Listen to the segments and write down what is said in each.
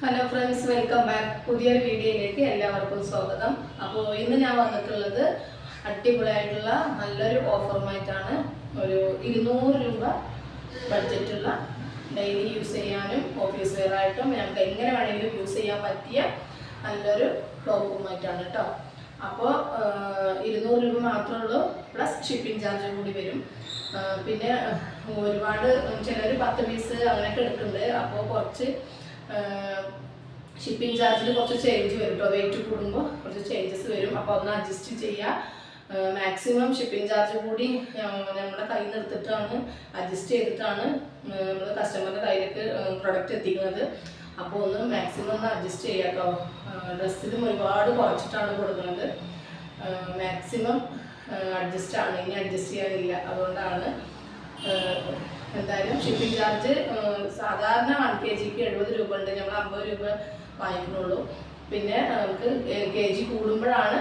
Hello friends welcome back പുതിയൊരു വീഡിയോയിലേക്ക് എല്ലാവർക്കും സ്വാഗതം. അപ്പോൾ ഇന്ന് ഞാൻ വന്നിട്ടുള്ളത് അടിപൊളിയായിട്ടുള്ള നല്ലൊരു ഓഫറുമായിട്ടാണ്. ഒരു ഇരുന്നൂറ് രൂപ ബഡ്ജറ്റുള്ള ഡെയിലി യൂസ് ചെയ്യാനും ഓഫീസ് വെയർ ആയിട്ടും ഞങ്ങൾക്ക് എങ്ങനെ വേണമെങ്കിലും യൂസ് ചെയ്യാൻ പറ്റിയ നല്ലൊരു ടോപ്പുമായിട്ടാണ് കേട്ടോ അപ്പോൾ ഇരുന്നൂറ് രൂപ മാത്രമേ ഉള്ളൂ. പ്ലസ് ഷിപ്പിംഗ് ചാർജ് കൂടി വരും. പിന്നെ ഒരുപാട് ചിലർ പത്ത് പീസ് അങ്ങനെയൊക്കെ എടുക്കുന്നുണ്ട്. അപ്പോൾ കുറച്ച് ഷിപ്പിംഗ് ചാർജിൽ കുറച്ച് ചേഞ്ച് വരും കേട്ടോ വെയിറ്റ് കൂടുമ്പോൾ കുറച്ച് ചേഞ്ചസ് വരും. അപ്പോൾ ഒന്ന് അഡ്ജസ്റ്റ് ചെയ്യുക മാക്സിമം ഷിപ്പിംഗ് ചാർജ് കൂടി നമ്മുടെ കയ്യിൽ നിന്ന് എടുത്തിട്ടാണ് അഡ്ജസ്റ്റ് ചെയ്തിട്ടാണ് നമ്മൾ കസ്റ്റമറുടെ കയ്യിലേക്ക് പ്രൊഡക്റ്റ് എത്തിക്കുന്നത്. അപ്പോൾ ഒന്ന് മാക്സിമം ഒന്ന് അഡ്ജസ്റ്റ് ചെയ്യുക കേട്ടോ ഡ്രസ്സിലും ഒരുപാട് കുറച്ചിട്ടാണ് കൊടുക്കുന്നത്. മാക്സിമം അഡ്ജസ്റ്റ് ആണ്. ഇനി അഡ്ജസ്റ്റ് ചെയ്യാനില്ല. അതുകൊണ്ടാണ് എന്തായാലും ഷിപ്പിംഗ് ചാർജ് സാധാരണ വൺ കെ ജിക്ക് എഴുപത് രൂപ ഉണ്ട്. ഞങ്ങൾ അമ്പത് രൂപ വാങ്ങിക്കുന്നുള്ളൂ. പിന്നെ നമുക്ക് കെ ജി കൂടുമ്പോഴാണ്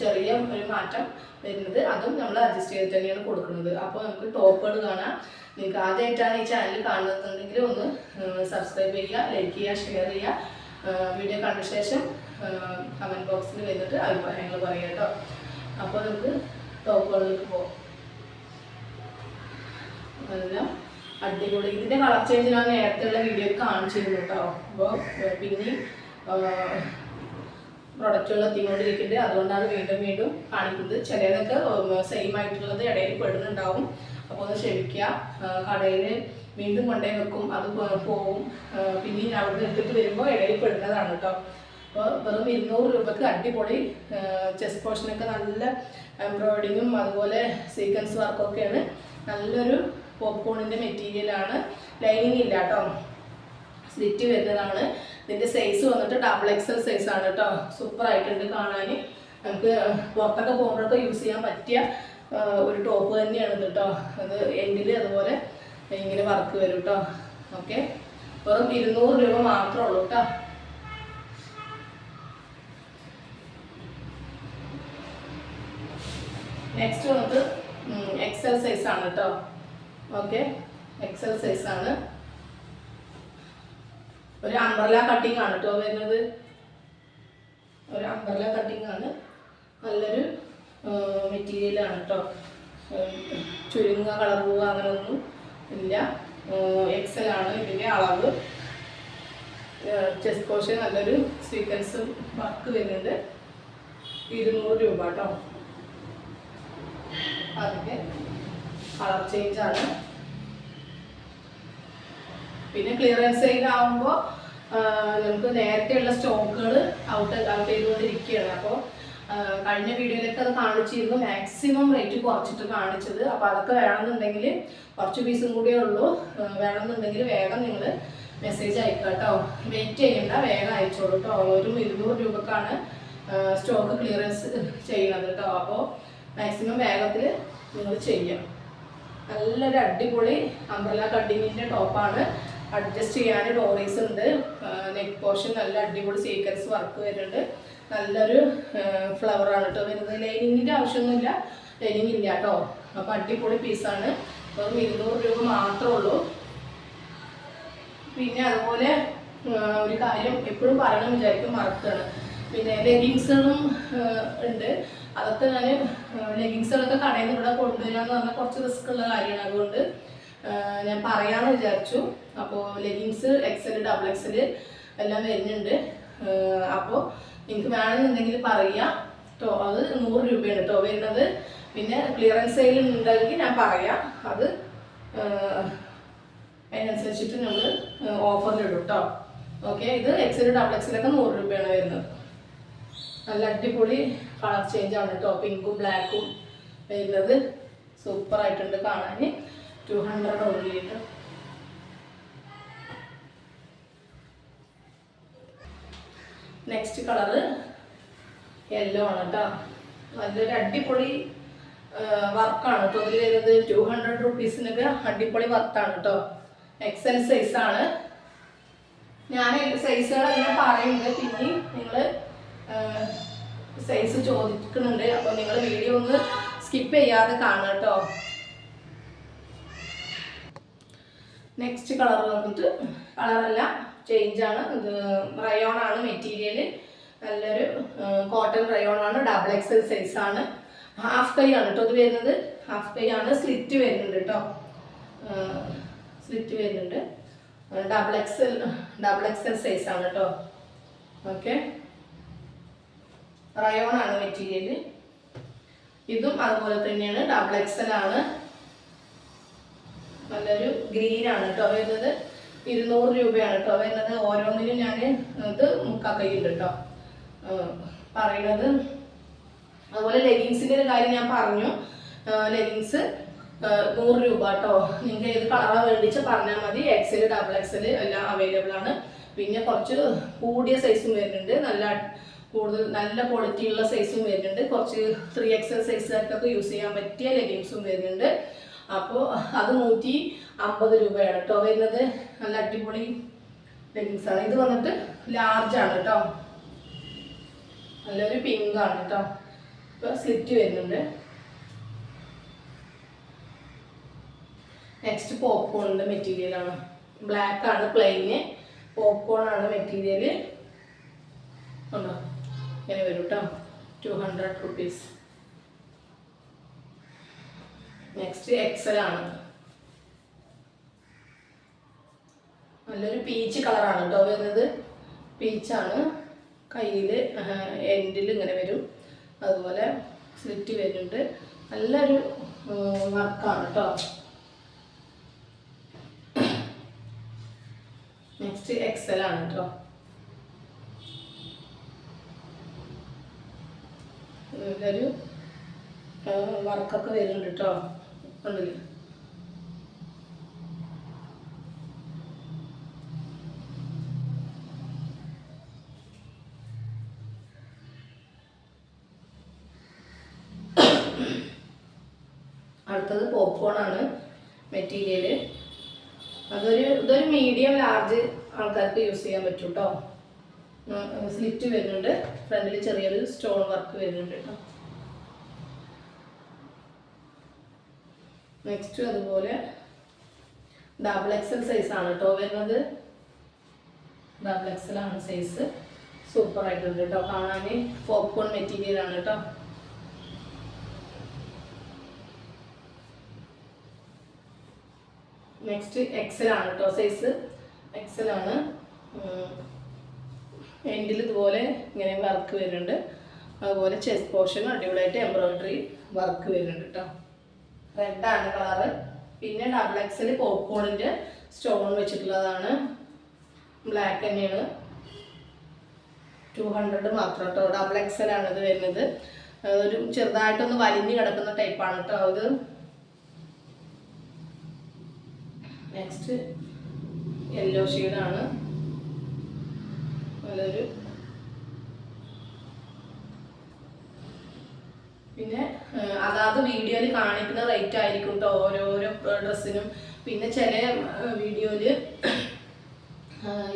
ചെറിയ ഒരു മാറ്റം വരുന്നത്. അതും നമ്മൾ അഡ്ജസ്റ്റ് ചെയ്ത് തന്നെയാണ് കൊടുക്കുന്നത്. അപ്പോൾ നമുക്ക് ടോപ്പുകൾ കാണാം. നിങ്ങൾക്ക് ആദ്യമായിട്ടാണ് ഈ ചാനൽ കാണുന്നുണ്ടെങ്കിൽ ഒന്ന് സബ്സ്ക്രൈബ് ചെയ്യുക ലൈക്ക് ചെയ്യുക ഷെയർ ചെയ്യുക. വീഡിയോ കണ്ട ശേഷം കമന്റ് ബോക്സിൽ വന്നിട്ട് അഭിപ്രായങ്ങൾ പറയുക കേട്ടോ. അപ്പോൾ നമുക്ക് ടോപ്പുകളിലേക്ക് പോകാം എല്ലാം അടിപൊളി. ഇതിന്റെ കളർ ചേഞ്ച് ഞാൻ നേരത്തെയുള്ള വീഡിയോ കാണിച്ചിരുന്നു കേട്ടോ അപ്പോൾ പിന്നെ പ്രൊഡക്റ്റുകൾ എത്തിക്കൊണ്ടിരിക്കുന്നുണ്ട്. അതുകൊണ്ടാണ് വീണ്ടും വീണ്ടും കാണിക്കുന്നത്. ചിലതൊക്കെ സെയിം ആയിട്ടുള്ളത് ഇടയിൽ പെടുന്നുണ്ടാവും. അപ്പോൾ ഒന്ന് ക്ഷമിക്കുക. കടയിൽ വീണ്ടും കൊണ്ടേ വെക്കും. അത് പോവും. പിന്നെ അവിടെ എടുത്തിട്ട് വരുമ്പോൾ ഇടയിൽ പെടുന്നതാണ് കേട്ടോ അപ്പോൾ വെറും ഇരുന്നൂറ് രൂപക്ക് അടിപൊളി ചെസ്റ്റ് പോർഷനൊക്കെ നല്ല എംബ്രോയിഡിങ്ങും അതുപോലെ സീക്വൻസ് വർക്കൊക്കെയാണ് നല്ലൊരു പോപ്കോണിന്റെ മെറ്റീരിയലാണ് ലൈനിങ് ഇല്ല കേട്ടോ സ്ലിറ്റ് വരുന്നതാണ്. ഇതിന്റെ സൈസ് വന്നിട്ട് ഡബിൾ എക്സൽ സൈസ് ആണ് കേട്ടോ സൂപ്പറായിട്ടുണ്ട് കാണാൻ നമുക്ക് പുറത്തൊക്കെ പോകുമ്പോഴൊക്കെ യൂസ് ചെയ്യാൻ പറ്റിയ ഒരു ടോപ്പ് തന്നെയാണ് കേട്ടോ അത് എൻഡിൽ അതുപോലെ ഇങ്ങനെ വർക്ക് വരും കേട്ടോ ഓക്കെ വെറും ഇരുന്നൂറ് രൂപ മാത്രമേ ഉള്ളൂ കേട്ടോ നെക്സ്റ്റ് വന്നിട്ട് എക്സൽ സൈസ് ആണ് കേട്ടോ ഓക്കെ എക്സൽ ആണ്. ഒരു അംബ്രല കട്ടിംഗ് ആണ് കേട്ടോ വരുന്നത്. ഒരു അംബ്രല കട്ടിംഗ് ആണ്. നല്ലൊരു മെറ്റീരിയൽ ആണ് കേട്ടോ ചുരുങ്ങുക കളർ പോവുക അങ്ങനെയൊന്നും ഇല്ല. എക്സൽ ആണ് ഇതിന്റെ അളവ്. ചെസ്റ്റ് കോഷ് നല്ലൊരു സീക്വൻസ് വർക്ക് വരുന്നുണ്ട്. ഇരുന്നൂറ് രൂപ കേട്ടോ അതിന്റെ കളർ ചേഞ്ച് ആണ്. പിന്നെ ക്ലിയറൻസ് സെയിൽ ആകുമ്പോൾ നമുക്ക് നേരത്തെയുള്ള സ്റ്റോക്കുകൾ ഔട്ട് ഔട്ട് ചെയ്തുകൊണ്ടിരിക്കുകയാണ്. അപ്പോൾ കഴിഞ്ഞ വീഡിയോയിലൊക്കെ അത് കാണിച്ചിരുന്നു. മാക്സിമം റേറ്റ് കുറച്ചിട്ട് കാണിച്ചത്. അപ്പോൾ അതൊക്കെ വേണമെന്നുണ്ടെങ്കിൽ കുറച്ച് പീസും കൂടിയേ ഉള്ളൂ. വേണമെന്നുണ്ടെങ്കിൽ വേഗം നിങ്ങൾ മെസ്സേജ് അയക്കുക കേട്ടോ വെയിറ്റ് ചെയ്യണ്ട വേഗം അയച്ചോളൂ കേട്ടോ ഒരു ഇരുന്നൂറ് രൂപക്കാണ് സ്റ്റോക്ക് ക്ലിയറൻസ് ചെയ്യണത് കേട്ടോ അപ്പോൾ മാക്സിമം വേഗത്തിൽ നിങ്ങൾ ചെയ്യാം. നല്ലൊരു അടിപൊളി അംബ്രല കട്ടിങ്ങിന്റെ ടോപ്പാണ്. അഡ്ജസ്റ്റ് ചെയ്യാൻ ഡോറീസ് ഉണ്ട്. നെക്ക് പോർഷൻ നല്ല അടിപൊളി സീക്വൻസ് വർക്ക് വരുന്നുണ്ട്. നല്ലൊരു ഫ്ലവർ ആണ് കേട്ടോ വരുന്നത്. ലൈനിങ്ങിന്റെ ആവശ്യമൊന്നുമില്ല. ലൈനിങ് ഇല്ല കേട്ടോ അപ്പോൾ അടിപൊളി പീസാണ് വെറും ഇരുന്നൂറ് രൂപ മാത്രമേ ഉള്ളൂ. പിന്നെ അതുപോലെ ഒരു കാര്യം എപ്പോഴും പറയണം വിചാരിക്കും മറക്കുകയാണ് പിന്നെ ലെഗിങ്സുകളും ഉണ്ട്. അതൊക്കെ ഞാൻ ലെഗിങ്സുകളൊക്കെ കടയിൽ നിന്ന് ഇവിടെ കൊണ്ടുവരാന്ന് പറഞ്ഞാൽ കുറച്ച് റിസ്ക് ഉള്ള കാര്യമാണ്. അതുകൊണ്ട് ഞാൻ പറയാമെന്ന് വിചാരിച്ചു. അപ്പോൾ ലെഗിങ്സ് എക്സൽ ഡബിൾ എക്സൽ എല്ലാം വരുന്നുണ്ട്. അപ്പോൾ നിങ്ങൾക്ക് വേണമെന്നുണ്ടെങ്കിൽ പറയാം. കേട്ടോ അത് നൂറ് രൂപയാണ് കേട്ടോ വരുന്നത്. പിന്നെ ക്ലിയറൻസ് സെയിൽ ഉണ്ടെങ്കിൽ ഞാൻ പറയാം. അത് അതിനനുസരിച്ചിട്ട് നമ്മൾ ഓഫറിൽ ഇടും കേട്ടോ ഓക്കെ? ഇത് എക്സൽ ഡബിൾ എക്സലൊക്കെ നൂറ് രൂപയാണ് വരുന്നത്. നല്ല അടിപൊളി കളർ ചേഞ്ച് ആണ് കേട്ടോ പിങ്കും ബ്ലാക്കും വരുന്നത്. സൂപ്പർ ആയിട്ടുണ്ട് കാണാൻ ടു ഹൺഡ്രഡ് ഓൺലി കേട്ടോ നെക്സ്റ്റ് കളറ് യെല്ലോ ആണ് കേട്ടോ നല്ലൊരു അടിപൊളി വർക്കാണ് കേട്ടോ ഇതിൽ വരുന്നത് ടു ഹൺഡ്രഡ് റുപ്പീസിനൊക്കെ അടിപൊളി വർക്കാണ് കേട്ടോ എക്സൽ സൈസ് ആണ്. ഞാൻ സൈസുകളെല്ലാം പറയുന്നത് പിന്നെ നിങ്ങൾ സൈസ് ചോദിക്കുന്നുണ്ട്. അപ്പോൾ നിങ്ങൾ വീഡിയോ ഒന്ന് സ്കിപ്പ് ചെയ്യാതെ കാണുക കേട്ടോ നെക്സ്റ്റ് കളർ വന്നിട്ട് കളറല്ല ചേഞ്ചാണ് ഇത് റയോൺ ആണ് മെറ്റീരിയൽ നല്ലൊരു കോട്ടൺ റയോൺ ആണ്. ഡബിൾ എക്സൽ ആണ്. ഹാഫ് കൈ ആണ് കേട്ടോ ഇത് വരുന്നത്. ഹാഫ് കൈ ആണ്. സ്ലിറ്റ് വരുന്നുണ്ട് കേട്ടോ സ്ലിറ്റ് വരുന്നുണ്ട്. ഡബിൾ എക്സൽ ഡബിൾ എക്സൽ ആണ് കേട്ടോ ഓക്കെ റയോൺ ആണ് മെറ്റീരിയൽ ഇതും അതുപോലെ തന്നെയാണ്. ഡബിൾ എക്സൽ ആണ്. നല്ലൊരു ഗ്രീൻ ആണ് കേട്ടോ വരുന്നത്. ഇരുന്നൂറ് രൂപയാണ് കേട്ടോ വരുന്നത്. ഓരോന്നിനും ഞാൻ ഇത് മുക്കാ കൈയുണ്ട് കേട്ടോ പറയണത്. അതുപോലെ ലെഗിങ്സിന്റെ ഒരു കാര്യം ഞാൻ പറഞ്ഞു. ലെഗിങ്സ് നൂറ് രൂപ കേട്ടോ നിങ്ങൾക്ക് ഏത് കളറാണ് വേണ്ടിച്ച് പറഞ്ഞാൽ മതി. എക്സൽ ഡബിൾ എക്സൽ എല്ലാം അവൈലബിൾ ആണ്. പിന്നെ കുറച്ച് കൂടിയ സൈസും വരുന്നുണ്ട്. നല്ല കൂടുതൽ നല്ല ക്വാളിറ്റിയുള്ള സൈസും വരുന്നുണ്ട്. കുറച്ച് ത്രീ എക്സൽ സൈസുകാർക്കൊക്കെ യൂസ് ചെയ്യാൻ പറ്റിയ ലെഗിങ്സും വരുന്നുണ്ട്. അപ്പോൾ അത് നൂറ്റി അമ്പത് രൂപയാണ് കേട്ടോ വരുന്നത് നല്ല അടിപൊളി ലെഗിങ്സ് ആണ്. ഇത് വന്നിട്ട് ലാർജ് ആണ് കേട്ടോ നല്ലൊരു പിങ്ക് ആണ് കേട്ടോ ഇപ്പോൾ സ്ലിറ്റ് വരുന്നുണ്ട്. നെക്സ്റ്റ് പോപ്കോണിന്റെ മെറ്റീരിയൽ ആണ്. ബ്ലാക്ക് ആണ് പ്ലെയിന് പോപ്കോൺ ആണ് മെറ്റീരിയൽ ഉണ്ടോ? ഇങ്ങനെ വരും കേട്ടോ two hundred rupees next XL ആണ്. നല്ലൊരു പീച്ച് കളറാണ് കേട്ടോ വരുന്നത്. പീച്ചാണ് കയ്യിൽ എൻഡിൽ ഇങ്ങനെ വരും. അതുപോലെ സ്ലിറ്റ് വരുന്നുണ്ട്. നല്ലൊരു വർക്കാണ് കേട്ടോ നെക്സ്റ്റ് എക്സൽ ആണ് കേട്ടോ നല്ലൊരു വർക്കൊക്കെ വരുന്നുണ്ട് കേട്ടോ ഉള്ളിൽ അടുത്തത് പോപ്കോൺ ആണ് മെറ്റീരിയൽ അതൊരു ഇതൊരു മീഡിയം ലാർജ് ആൾക്കാർക്ക് യൂസ് ചെയ്യാൻ പറ്റും കേട്ടോ സ്ലിറ്റ് വരുന്നുണ്ട്. ഫ്രണ്ടിൽ ചെറിയൊരു സ്റ്റോൺ വർക്ക് വരുന്നുണ്ട് കേട്ടോ. നെക്സ്റ്റ് അതുപോലെ ഡബിൾ എക്സൽ സൈസ് ആണ് കേട്ടോ വരുന്നത്. ഡബിൾ എക്സൽ ആണ് സൈസ് സൂപ്പർ ആയിട്ടുണ്ട് കേട്ടോ. കാണാൻ പോപ്കോൺ മെറ്റീരിയൽ ആണ് കേട്ടോ. നെക്സ്റ്റ് എക്സൽ ആണ് കേട്ടോ സൈസ് എക്സൽ ആണ്. എൻഡിൽ ഇതുപോലെ ഇങ്ങനെ വർക്ക് വരുന്നുണ്ട്. അതുപോലെ ചെസ്റ്റ് പോർഷൻ അടിപൊളിയായിട്ട് എംബ്രോയിഡറി വർക്ക് വരുന്നുണ്ട് കേട്ടോ റെഡാണ് കളറ് പിന്നെ ഡബിൾ എക്സൽ പോപ്കോണിന്റെ സ്റ്റോൺ വെച്ചിട്ടുള്ളതാണ്. ബ്ലാക്ക് തന്നെയാണ്. ടു ഹൺഡ്രഡ് മാത്രം കേട്ടോ ഡബിൾ ആണ് ഇത് വരുന്നത്. ഒരു ചെറുതായിട്ടൊന്ന് വലിഞ്ഞു കിടക്കുന്ന ടൈപ്പാണ് കേട്ടോ അത് നെക്സ്റ്റ് യെല്ലോ ഷെയ്ഡാണ് നല്ലൊരു പിന്നെ അതാത് വീഡിയോയിൽ കാണിക്കുന്ന റേറ്റ് ആയിരിക്കും കേട്ടോ ഓരോരോ ഡ്രസ്സിനും പിന്നെ ചില വീഡിയോയിൽ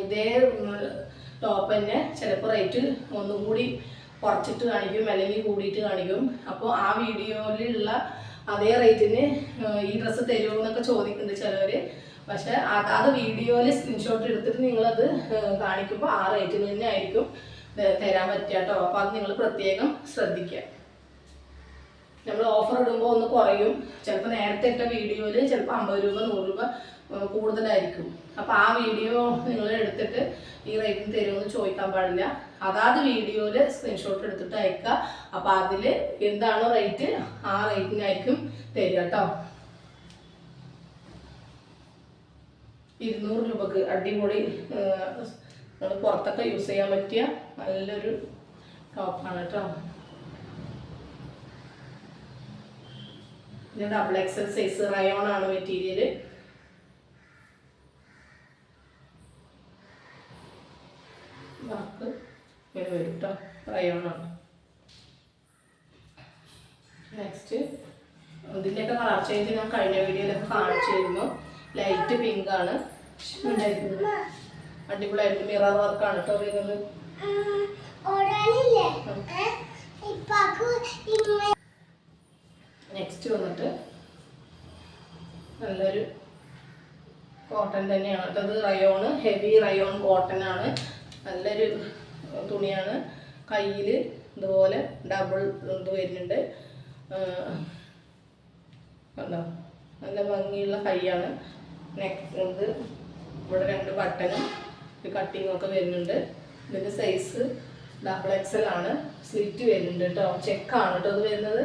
ഇതേ ടോപ്പ് തന്നെ. ചിലപ്പോൾ റേറ്റ് ഒന്നും കൂടി കുറച്ചിട്ട് കാണിക്കും അല്ലെങ്കിൽ കൂടിയിട്ട് കാണിക്കും. അപ്പോൾ ആ വീഡിയോയിലുള്ള അതേ റേറ്റിന് ഈ ഡ്രസ്സ് തരുമോ എന്നൊക്കെ ചോദിക്കുന്നുണ്ട് ചിലവർ പക്ഷെ അതാത് വീഡിയോയിൽ സ്ക്രീൻഷോട്ട് എടുത്തിട്ട് നിങ്ങളത് കാണിക്കുമ്പോൾ ആ റേറ്റിന് തന്നെ ആയിരിക്കും തരാൻ പറ്റുക കേട്ടോ. അപ്പോൾ അത് നിങ്ങൾ പ്രത്യേകം ശ്രദ്ധിക്കുക. നമ്മൾ ഓഫർ ഇടുമ്പോൾ ഒന്ന് കുറയും. ചിലപ്പോൾ നേരത്തെ ഇട്ട വീഡിയോയിൽ ചിലപ്പോൾ അമ്പത് രൂപ നൂറ് രൂപ കൂടുതലായിരിക്കും. അപ്പോൾ ആ വീഡിയോ നിങ്ങൾ എടുത്തിട്ട് ഈ റേറ്റിന് തരുമെന്ന് ചോദിക്കാൻ പാടില്ല. അതാത് വീഡിയോയിൽ സ്ക്രീൻഷോട്ട് എടുത്തിട്ട് അയക്കുക. അപ്പോൾ അതിൽ എന്താണോ റേറ്റ് ആ റേറ്റിനായിരിക്കും തരിക കേട്ടോ. ഇരുന്നൂറ് രൂപക്ക് അടിപൊളി നമ്മൾ പുറത്തൊക്കെ യൂസ് ചെയ്യാൻ പറ്റിയ നല്ലൊരു ടോപ്പാണ് കേട്ടോ. ഇത് ഡബിൾ എക്സൽ സൈസ് റയോൺ ആണ് മെറ്റീരിയൽ വർക്ക് ഇങ്ങനെ റയോൺ ആണ്. നെക്സ്റ്റ് ഇതിന്റെയൊക്കെ കളർ ചേഞ്ച് ഞാൻ കഴിഞ്ഞ വീഡിയോയിലൊക്കെ കാണിച്ചിരുന്നു. ലൈറ്റ് പിങ്ക് ആണ് അടിപൊളിയായിട്ട് മിറർ വർക്കാണ് കേട്ടോ വരുന്നത് നെക്സ്റ്റ് വന്നിട്ട് നല്ലൊരു കോട്ടൺ തന്നെയാണ്. കേട്ടോ അത് റയോണ് ഹെവി റയോൺ കോട്ടൺ ആണ്. നല്ലൊരു തുണിയാണ്. കയ്യിൽ ഇതുപോലെ ഡബിൾ ഇത് വരുന്നുണ്ട്. കണ്ടോ? നല്ല ഭംഗിയുള്ള കൈയാണ്. നെക്സ്റ്റ് ഇത് ഇവിടെ രണ്ട് ബട്ടനും ഒരു കട്ടിങ്ങും ഒക്കെ വരുന്നുണ്ട്. ഇതിന്റെ സൈസ് ഡബിൾ എക്സൽ ആണ്. സ്ലിറ്റ് വരുന്നുണ്ട് കേട്ടോ ചെക്കാണ് കേട്ടോ ഇത് വരുന്നത്.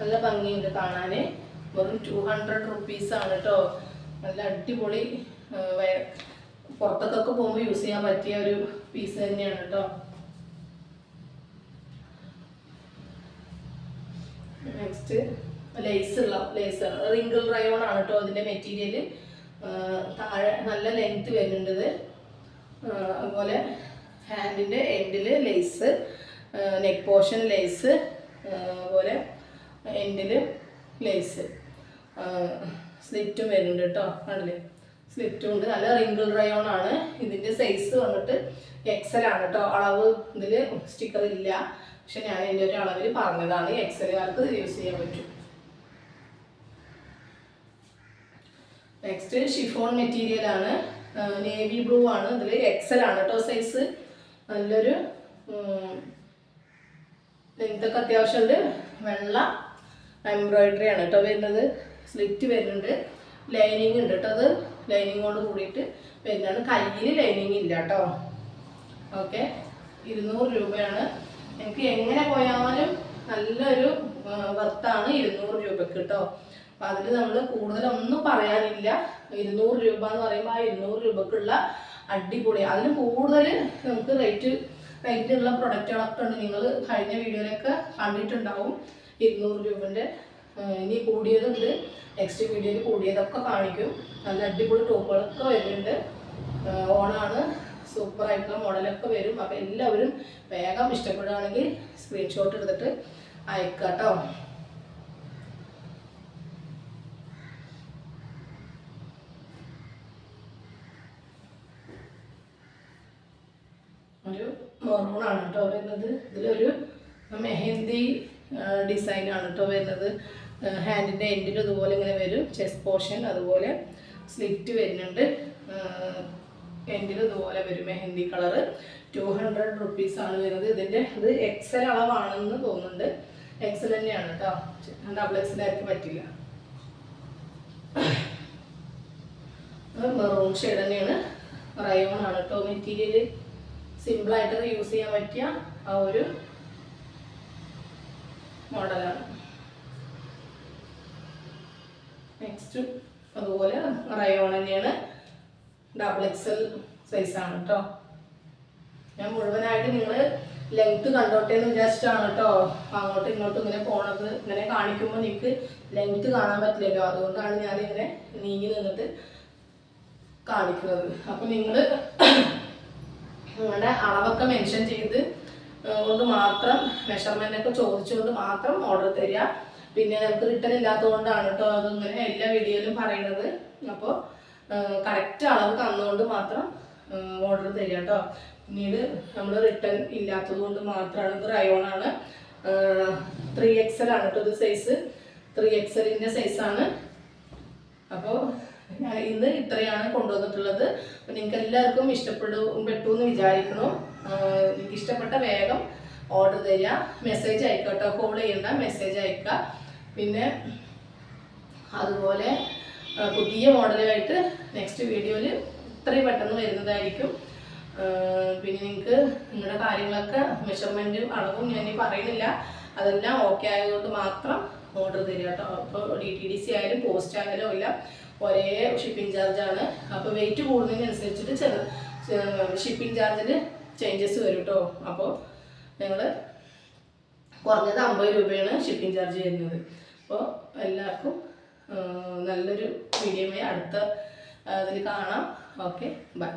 നല്ല ഭംഗിയുണ്ട് കാണാൻ വെറും ടു ഹൺഡ്രഡ് റുപ്പീസാണ് കേട്ടോ നല്ല അടിപൊളി പുറത്തൊക്കെ പോകുമ്പോൾ യൂസ് ചെയ്യാൻ പറ്റിയ ഒരു പീസ് തന്നെയാണ് കേട്ടോ നെക്സ്റ്റ് ലേസ് ഉള്ള ലേസ് റിങ്കിൾ റയോൺ ആണ് കേട്ടോ അതിന്റെ മെറ്റീരിയൽ താഴെ നല്ല ലെങ്ത് വരുന്നുണ്ട് അതുപോലെ ഹാൻഡിന്റെ എൻഡിൽ ലേസ് നെക്ക് പോർഷൻ ലേസ് അതുപോലെ എൻഡിൽ ലേസ് സ്ലിറ്റും വരുന്നുണ്ട് കേട്ടോ ആണല്ലേ സ്ലിറ്റും ഉണ്ട്. നല്ല റിങ്കിൾ റയോൺ ആണ്. ഇതിന്റെ സൈസ് വന്നിട്ട് എക്സൽ ആണ് കേട്ടോ. അളവ് ഇതിൽ സ്റ്റിക്കർ ഇല്ല. പക്ഷെ ഞാൻ എന്റെ ഒരു അളവിൽ പറഞ്ഞതാണ് എക്സലുകാർക്ക് യൂസ് ചെയ്യാൻ പറ്റും. നെക്സ്റ്റ് ഷിഫോൺ മെറ്റീരിയൽ ആണ്. നേവി ബ്ലൂ ആണ്. ഇതിൽ എക്സൽ ആണ് കേട്ടോ സൈസ് നല്ലൊരു ലെങ്ത് ഒക്കെ അത്യാവശ്യമുണ്ട് വെള്ള എംബ്രോയിഡറി ആണ് കേട്ടോ വരുന്നത്. സ്ലിറ്റ് വരുന്നുണ്ട്. ലൈനിങ് ഉണ്ട് കേട്ടോ അത്. ലൈനിങ്ങോട് കൂടിയിട്ട് വരുന്നതാണ്. കയ്യിൽ ലൈനിങ് ഇല്ല കേട്ടോ ഓക്കെ ഇരുന്നൂറ് രൂപയാണ്. എനിക്ക് എങ്ങനെ പോയാലും നല്ലൊരു വർത്താണ് ഇരുന്നൂറ് രൂപക്ക് കേട്ടോ അപ്പം അതിൽ നമ്മൾ കൂടുതലൊന്നും പറയാനില്ല. ഇരുന്നൂറ് രൂപ എന്ന് പറയുമ്പോൾ ആ ഇരുന്നൂറ് രൂപക്കുള്ള അടിപൊളി. അതിന് കൂടുതൽ നമുക്ക് റേറ്റ് റേറ്റുള്ള പ്രൊഡക്റ്റുകളൊക്കെ ഉണ്ട്. നിങ്ങൾ കഴിഞ്ഞ വീഡിയോയിലൊക്കെ കണ്ടിട്ടുണ്ടാവും. ഇരുന്നൂറ് രൂപന്റെ ഇനി കൂടിയതുണ്ട്. നെക്സ്റ്റ് വീഡിയോയിൽ കൂടിയതൊക്കെ കാണിക്കും. നല്ല അടിപൊളി ടോപ്പുകളൊക്കെ വരുന്നുണ്ട്. ഓണാണ്. സൂപ്പർ ആയിട്ടുള്ള മോഡലൊക്കെ വരും. അപ്പോൾ എല്ലാവരും വേഗം ഇഷ്ടപ്പെടുകയാണെങ്കിൽ സ്ക്രീൻഷോട്ട് എടുത്തിട്ട് അയക്കാം കേട്ടോ ഒരു മെറൂണാണ് കേട്ടോ വരുന്നത്. ഇതിലൊരു മെഹന്തി ഡിസൈനാണ് കേട്ടോ വരുന്നത്. ഹാൻഡിന്റെ എൻഡിൽ ഇതുപോലെ ഇങ്ങനെ വരും. ചെസ്റ്റ് പോർഷൻ അതുപോലെ സ്ലിറ്റ് വരുന്നുണ്ട്. എൻഡിൽ ഇതുപോലെ വരും mehndi colour two hundred rupees ആണ് വരുന്നത്. ഇതിന്റെ ഇത് എക്സൽ അളവാണെന്ന് തോന്നുന്നുണ്ട്. എക്സൽ തന്നെയാണ് കേട്ടോ ഡബിൾ എക്സലായിരിക്കും പറ്റില്ല. മെറൂൺ ഷെയ്ഡ് തന്നെയാണ്. റയോൺ ആണ് കേട്ടോ മെറ്റീരിയൽ സിമ്പിളായിട്ട് യൂസ് ചെയ്യാൻ പറ്റിയ ആ ഒരു മോഡലാണ് നെക്സ്റ്റ് അതുപോലെ റയോൺ തന്നെയാണ്. ഡബിൾ എക്സൽ സൈസാണ് കേട്ടോ ഞാൻ മുഴുവനായിട്ട് നിങ്ങൾ ലെങ്ത് കണ്ടോട്ടെ എന്ന് വിചാരിച്ചിട്ടാണ് കേട്ടോ അങ്ങോട്ടും ഇങ്ങോട്ടും ഇങ്ങനെ പോണത്. ഇങ്ങനെ കാണിക്കുമ്പോൾ നിങ്ങൾക്ക് ലെങ്ത് കാണാൻ പറ്റില്ലല്ലോ. അതുകൊണ്ടാണ് ഞാൻ ഇങ്ങനെ നീങ്ങി നിന്നിട്ട് കാണിക്കുന്നത്. അപ്പം നിങ്ങൾ നിങ്ങളുടെ അളവൊക്കെ മെൻഷൻ ചെയ്ത് കൊണ്ട് മാത്രം മെഷർമെന്റ് ഒക്കെ ചോദിച്ചുകൊണ്ട് മാത്രം ഓർഡർ തരിക. പിന്നെ നമുക്ക് റിട്ടേൺ ഇല്ലാത്തതുകൊണ്ടാണ് കേട്ടോ അതിങ്ങനെ എല്ലാ വീഡിയോയിലും പറയുന്നത്. അപ്പോൾ കറക്റ്റ് അളവ് തന്നുകൊണ്ട് മാത്രം ഓർഡർ തരിക കേട്ടോ പിന്നീട് നമ്മൾ റിട്ടേൺ ഇല്ലാത്തത് കൊണ്ട് മാത്രമാണ്. ഇത് റയോൺ ആണ്. ത്രീ എക്സൽ ആണ് കേട്ടോ ഇത് സൈസ് ത്രീ എക്സലിന്റെ സൈസാണ് അപ്പോൾ ഇന്ന് ഇത്രയാണ് കൊണ്ടുവന്നിട്ടുള്ളത്. അപ്പം നിങ്ങൾക്ക് എല്ലാവർക്കും ഇഷ്ടപ്പെടും പെട്ടു എന്ന് വിചാരിക്കുന്നു. നിങ്ങൾക്ക് ഇഷ്ടപ്പെട്ട വേഗം ഓർഡർ തരിക. മെസ്സേജ് അയക്കുക കേട്ടോ കോൾ ചെയ്യണ്ട മെസ്സേജ് അയക്കുക. പിന്നെ അതുപോലെ പുതിയ മോഡലുമായിട്ട് നെക്സ്റ്റ് വീഡിയോയിൽ ഇത്രയും പെട്ടെന്ന് വരുന്നതായിരിക്കും. പിന്നെ നിങ്ങൾക്ക് നിങ്ങളുടെ കാര്യങ്ങളൊക്കെ മെഷർമെന്റും അളവും ഞാൻ പറയുന്നില്ല. അതെല്ലാം ഓക്കെ ആയതുകൊണ്ട് മാത്രം ഓർഡർ തരിക കേട്ടോ അപ്പോൾ ഡി ടി ഡി സി ആയാലും പോസ്റ്റ് ആയാലും എല്ലാം ഒരേ ഷിപ്പിംഗ് ചാർജാണ് അപ്പോൾ വെയിറ്റ് കൂടുന്നതിനനുസരിച്ചിട്ട് ചെറു ഷിപ്പിംഗ് ചാർജിൽ ചേഞ്ചസ് വരും കേട്ടോ അപ്പോൾ നിങ്ങൾ കുറഞ്ഞത് അമ്പത് രൂപയാണ് ഷിപ്പിംഗ് ചാർജ് ചെയ്യുന്നത് അപ്പോൾ എല്ലാവർക്കും നല്ലൊരു വീഡിയോ അടുത്ത അതിൽ കാണാം. Okay bye.